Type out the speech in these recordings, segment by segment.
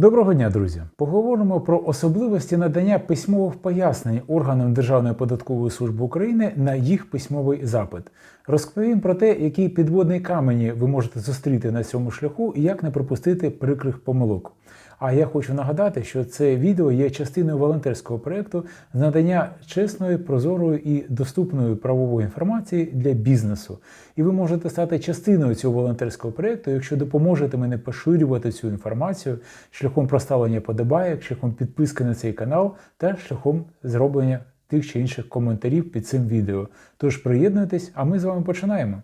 Доброго дня, друзі! Поговоримо про особливості надання письмових пояснень органам Державної податкової служби України на їх письмовий запит. Розповім про те, які підводні камені ви можете зустріти на цьому шляху і як не пропустити прикрих помилок. А я хочу нагадати, що це відео є частиною волонтерського проєкту з надання чесної, прозорої і доступної правової інформації для бізнесу. І ви можете стати частиною цього волонтерського проєкту, якщо допоможете мене поширювати цю інформацію шляхом проставлення подобаєк, шляхом підписки на цей канал та шляхом зроблення тих чи інших коментарів під цим відео. Тож приєднуйтесь, а ми з вами починаємо.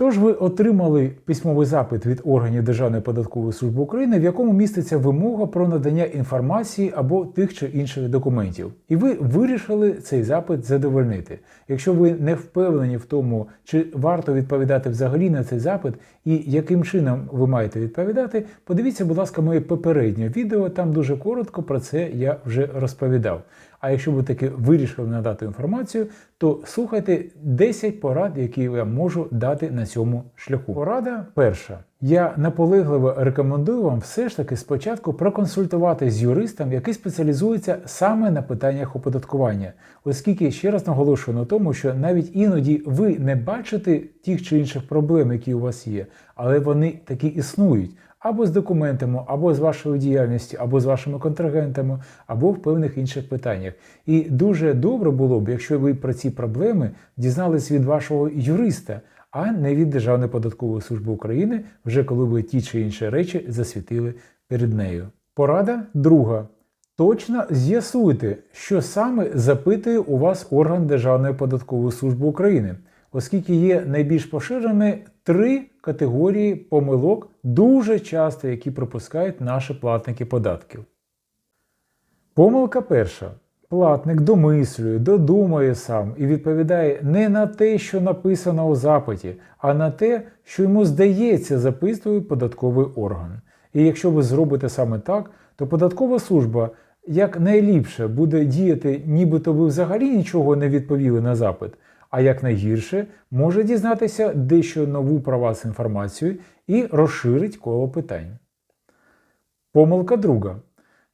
Тож ви отримали письмовий запит від органів Державної податкової служби України, в якому міститься вимога про надання інформації або тих чи інших документів. І ви вирішили цей запит задовольнити. Якщо ви не впевнені в тому, чи варто відповідати взагалі на цей запит і яким чином ви маєте відповідати, подивіться, будь ласка, моє попереднє відео. Там дуже коротко про це я вже розповідав. А якщо ви таки вирішили надати інформацію, то слухайте 10 порад, які я можу дати на цьому шляху. Порада перша. Я наполегливо рекомендую вам все ж таки спочатку проконсультувати з юристом, який спеціалізується саме на питаннях оподаткування, оскільки ще раз наголошую на тому, що навіть іноді ви не бачите тих чи інших проблем, які у вас є, але вони такі існують. Або з документами, або з вашою діяльністю, або з вашими контрагентами, або в певних інших питаннях. І дуже добре було б, якщо ви про ці проблеми дізнались від вашого юриста, а не від Державної податкової служби України, вже коли ви ті чи інші речі засвітили перед нею. Порада друга. Точно з'ясуйте, що саме запитує у вас орган Державної податкової служби України, оскільки є найбільш поширеними три категорії помилок, дуже часто, які пропускають наші платники податків. Помилка перша. Платник домислює, додумає сам і відповідає не на те, що написано у запиті, а на те, що йому здається, записує податковий орган. І якщо ви зробите саме так, то податкова служба як найліпше буде діяти, нібито ви взагалі нічого не відповіли на запит, а як найгірше може дізнатися дещо нову про вас інформацію і розширить коло питань. Помилка друга.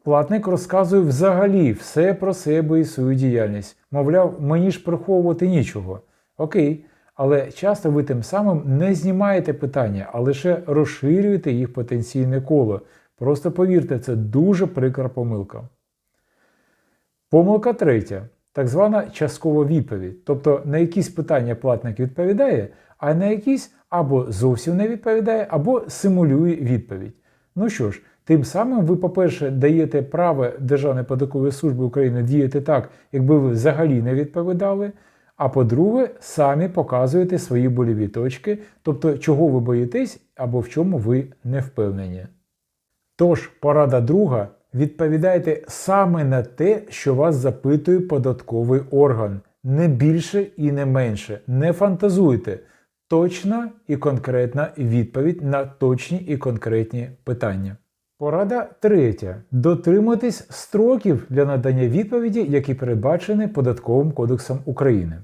Платник розказує взагалі все про себе і свою діяльність. Мовляв, мені ж приховувати нічого. Окей, але часто ви тим самим не знімаєте питання, а лише розширюєте їх потенційне коло. Просто повірте, це дуже прикра помилка. Помилка третя. Так звана часткова відповідь. Тобто на якісь питання платник відповідає, а на якісь або зовсім не відповідає, або симулює відповідь. Ну що ж, тим самим ви, по-перше, даєте право Державної податкової служби України діяти так, якби ви взагалі не відповідали. А по-друге, самі показуєте свої боліві точки, тобто чого ви боїтесь або в чому ви не впевнені. Тож, порада друга, відповідайте саме на те, що вас запитує податковий орган. Не більше і не менше. Не фантазуйте. Точна і конкретна відповідь на точні і конкретні питання. Порада третя. Дотримуйтесь строків для надання відповіді, які передбачені Податковим кодексом України.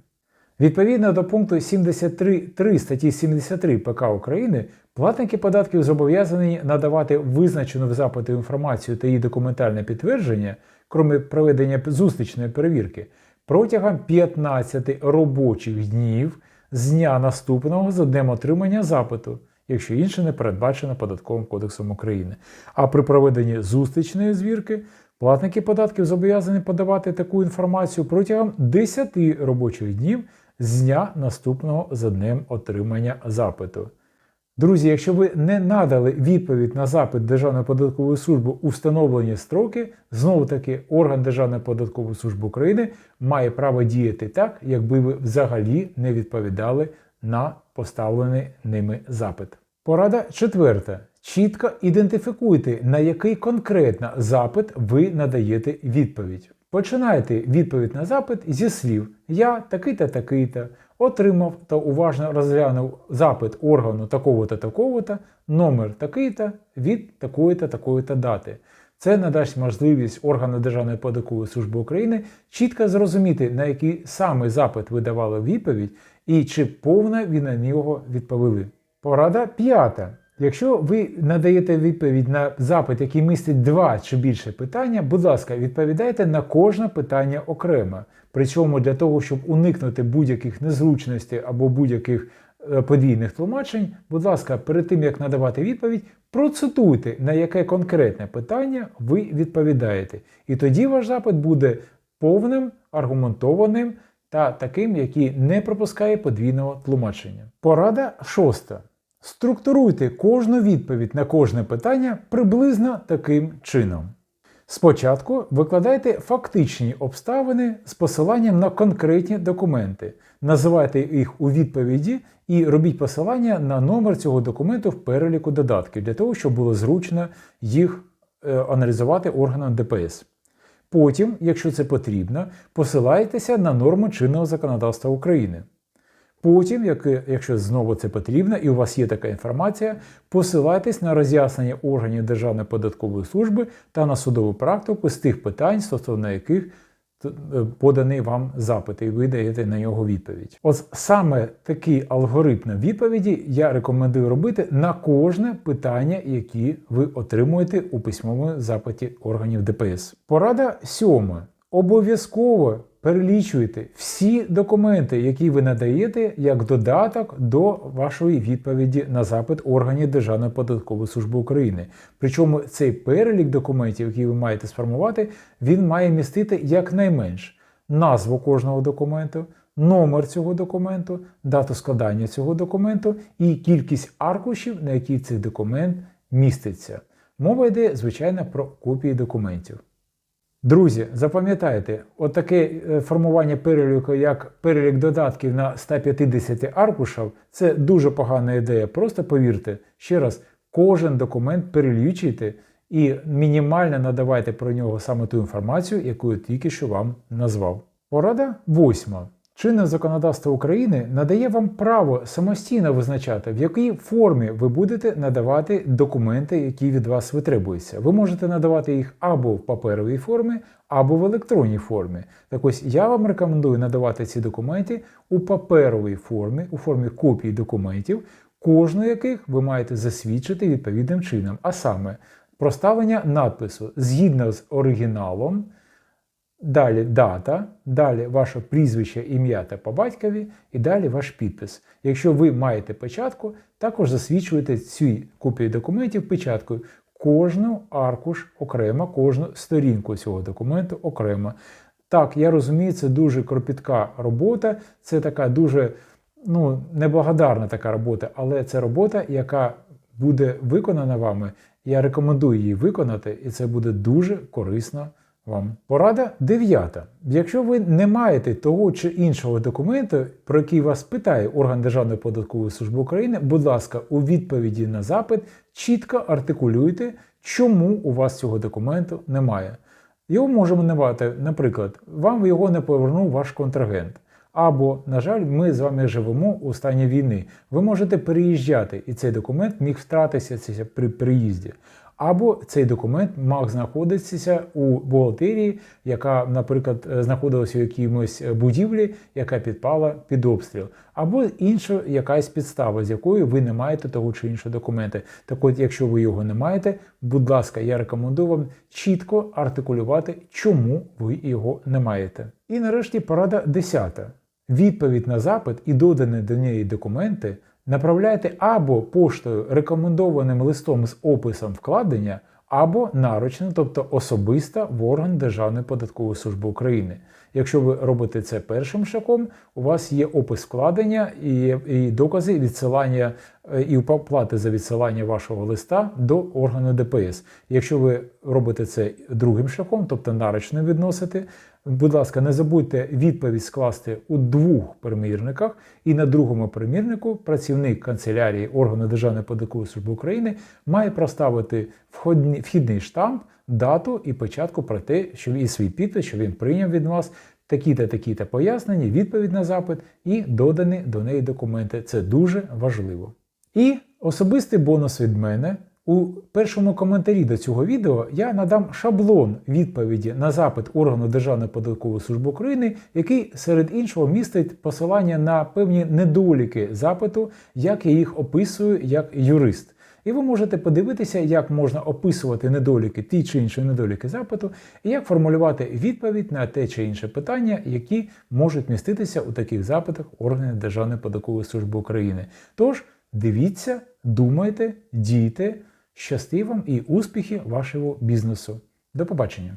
Відповідно до пункту 73.3 статті 73 ПК України, платники податків зобов'язані надавати визначену в запиті інформацію та її документальне підтвердження, крім проведення зустрічної перевірки, протягом 15 робочих днів з дня наступного за днем отримання запиту, якщо інше не передбачено Податковим кодексом України. А при проведенні зустрічної звірки платники податків зобов'язані подавати таку інформацію протягом 10 робочих днів з дня наступного за днем отримання запиту. Друзі, якщо ви не надали відповідь на запит Державної податкової служби у встановлені строки, знову таки орган Державної податкової служби України має право діяти так, якби ви взагалі не відповідали на поставлений ними запит. Порада четверта. Чітко ідентифікуйте, на який конкретно запит ви надаєте відповідь. Починайте відповідь на запит зі слів Я такий-то, такий-то, отримав та уважно розглянув запит органу такого-то, такого-то, номер такий-то від такої-то, такої-то дати. Це надасть можливість органу Державної податкової служби України чітко зрозуміти, на який саме запит видавали відповідь і чи повно ви на нього відповіли. Порада п'ята. Якщо ви надаєте відповідь на запит, який містить два чи більше питання, будь ласка, відповідайте на кожне питання окремо. Причому для того, щоб уникнути будь-яких незручностей або будь-яких е, подвійних тлумачень, будь ласка, перед тим як надавати відповідь, процитуйте, на яке конкретне питання ви відповідаєте. І тоді ваш запит буде повним, аргументованим та таким, який не пропускає подвійного тлумачення. Порада шоста. Структуруйте кожну відповідь на кожне питання приблизно таким чином. Спочатку викладайте фактичні обставини з посиланням на конкретні документи, називайте їх у відповіді і робіть посилання на номер цього документу в переліку додатків для того, щоб було зручно їх е, аналізувати органам ДПС. Потім, якщо це потрібно, посилайтеся на норми чинного законодавства України. Потім, як- якщо знову це потрібно, і у вас є така інформація, посилайтесь на роз'яснення органів Державної податкової служби та на судову практику з тих питань, стосовно яких е, поданий вам запит, і ви даєте на нього відповідь. От саме такий алгоритм відповіді я рекомендую робити на кожне питання, які ви отримуєте у письмовому запиті органів ДПС. Порада сьома. Обов'язково перелічуйте всі документи, які ви надаєте як додаток до вашої відповіді на запит органів Державної податкової служби України. Причому цей перелік документів, які ви маєте сформувати, він має містити якнайменш назву кожного документу, номер цього документу, дату складання цього документу і кількість аркушів, на які цей документ міститься. Мова йде, звичайно, про копії документів. Друзі, запам'ятайте, отаке е, формування переліку, як перелік додатків на 150 аркушів, це дуже погана ідея. Просто повірте, ще раз, кожен документ перелічуйте і мінімально надавайте про нього саме ту інформацію, яку я тільки що вам назвав. Порада восьма. Чинне законодавство України надає вам право самостійно визначати, в якій формі ви будете надавати документи, які від вас витребуються. Ви можете надавати їх або в паперовій формі, або в електронній формі. Так ось я вам рекомендую надавати ці документи у паперовій формі, у формі копій документів, кожну яких ви маєте засвідчити відповідним чином, а саме проставлення надпису згідно з оригіналом. Далі дата, далі ваше прізвище, ім'я та по батькові, і далі ваш підпис. Якщо ви маєте печатку, також засвідчуєте ці копії документів печаткою. Кожну аркуш окремо, кожну сторінку цього документу окремо. Так, я розумію, це дуже кропітка робота, це така дуже ну, неблагодарна така робота, але це робота, яка буде виконана вами. Я рекомендую її виконати, і це буде дуже корисно вам. Порада дев'ята. Якщо ви не маєте того чи іншого документу, про який вас питає орган Державної податкової служби України, будь ласка, у відповіді на запит чітко артикулюйте, чому у вас цього документу немає. Його можемо навати, наприклад, вам його не повернув ваш контрагент. Або, на жаль, ми з вами живемо у стані війни. Ви можете переїжджати, і цей документ міг втратитися при приїзді. Або цей документ мав знаходитися у бухгалтерії, яка, наприклад, е, знаходилася у якійсь будівлі, яка підпала під обстріл, або інша якась підстава, з якою ви не маєте того чи іншого документа. Так от, якщо ви його не маєте, будь ласка, я рекомендую вам чітко артикулювати, чому ви його не маєте. І нарешті порада 10. Відповідь на запит і додані до неї документи направляйте або поштою рекомендованим листом з описом вкладення, або наручно, тобто особисто в орган Державної податкової служби України. Якщо ви робите це першим шагом, у вас є опис вкладення і, і докази відсилання е, і оплати за відсилання вашого листа до органу ДПС. Якщо ви робите це другим шляхом, тобто нарочно відносите, будь ласка, не забудьте відповідь скласти у двох примірниках, і на другому примірнику працівник канцелярії органу Державної податкової служби України має проставити входні- вхідний штамп, дату і початку про те, що і свій підпис, що він прийняв від вас такі-та такі-та пояснення, відповідь на запит і додані до неї документи. Це дуже важливо. І особистий бонус від мене. У першому коментарі до цього відео я надам шаблон відповіді на запит органу Державної податкової служби України, який серед іншого містить посилання на певні недоліки запиту, як я їх описую як юрист. і ви можете подивитися, як можна описувати недоліки, ті чи інші недоліки запиту, і як формулювати відповідь на те чи інше питання, які можуть міститися у таких запитах органів Державної податкової служби України. Тож дивіться, думайте, дійте, щасти вам і успіхи вашого бізнесу. До побачення!